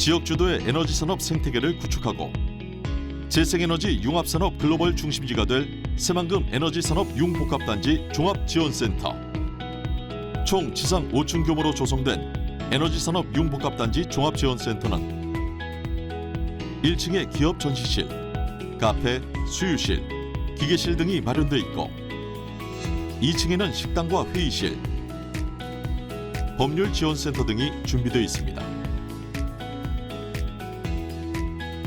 지역 주도의 에너지 산업 생태계를 구축하고 재생에너지 융합산업 글로벌 중심지가 될 새만금 에너지 산업 융복합단지 종합지원센터. 총 지상 5층 규모로 조성된 에너지 산업 융복합단지 종합지원센터는 1층에 기업 전시실, 카페, 수유실, 기계실 등이 마련돼 있고 2층에는 식당과 회의실, 법률 지원센터 등이 준비되어 있습니다.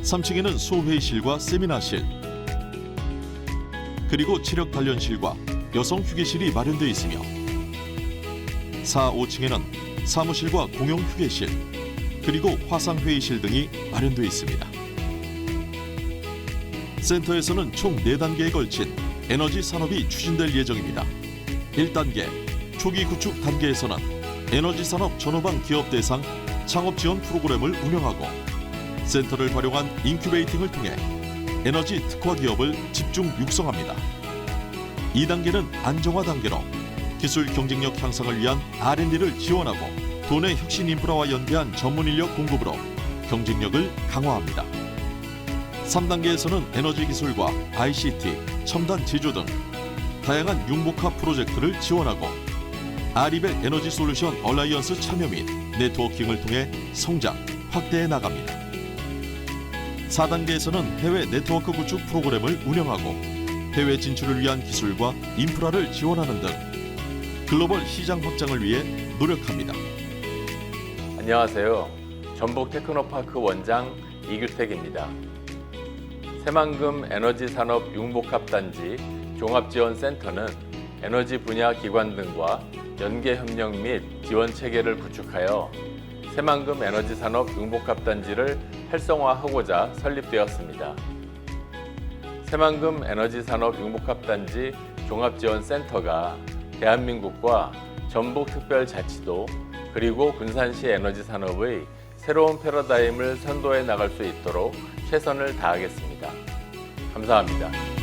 3층에는 소회의실과 세미나실, 그리고 체력 단련실과 여성 휴게실이 마련되어 있으며 4, 5층에는 사무실과 공용 휴게실, 그리고 화상 회의실 등이 마련되어 있습니다. 센터에서는 총 4단계에 걸친 에너지 산업이 추진될 예정입니다. 1단계 초기 구축 단계에서는 에너지 산업 전후방 기업 대상 창업 지원 프로그램을 운영하고 센터를 활용한 인큐베이팅을 통해 에너지 특화 기업을 집중 육성합니다. 2단계는 안정화 단계로 기술 경쟁력 향상을 위한 R&D를 지원하고 도내 혁신 인프라와 연계한 전문 인력 공급으로 경쟁력을 강화합니다. 3단계에서는 에너지 기술과 ICT, 첨단 제조 등 다양한 융복합 프로젝트를 지원하고 아리백 에너지 솔루션 얼라이언스 참여 및 네트워킹을 통해 성장, 확대해 나갑니다. 4단계에서는 해외 네트워크 구축 프로그램을 운영하고 해외 진출을 위한 기술과 인프라를 지원하는 등 글로벌 시장 확장을 위해 노력합니다. 안녕하세요. 전북 테크노파크 원장 이규택입니다. 새만금 에너지 산업 융복합 단지 종합지원센터는 에너지 분야 기관 등과 연계 협력 및 지원 체계를 구축하여 새만금 에너지 산업 융복합 단지를 활성화하고자 설립되었습니다. 새만금 에너지 산업 융복합 단지 종합지원센터가 대한민국과 전북특별자치도 그리고 군산시 에너지 산업의 새로운 패러다임을 선도해 나갈 수 있도록 최선을 다하겠습니다. 감사합니다.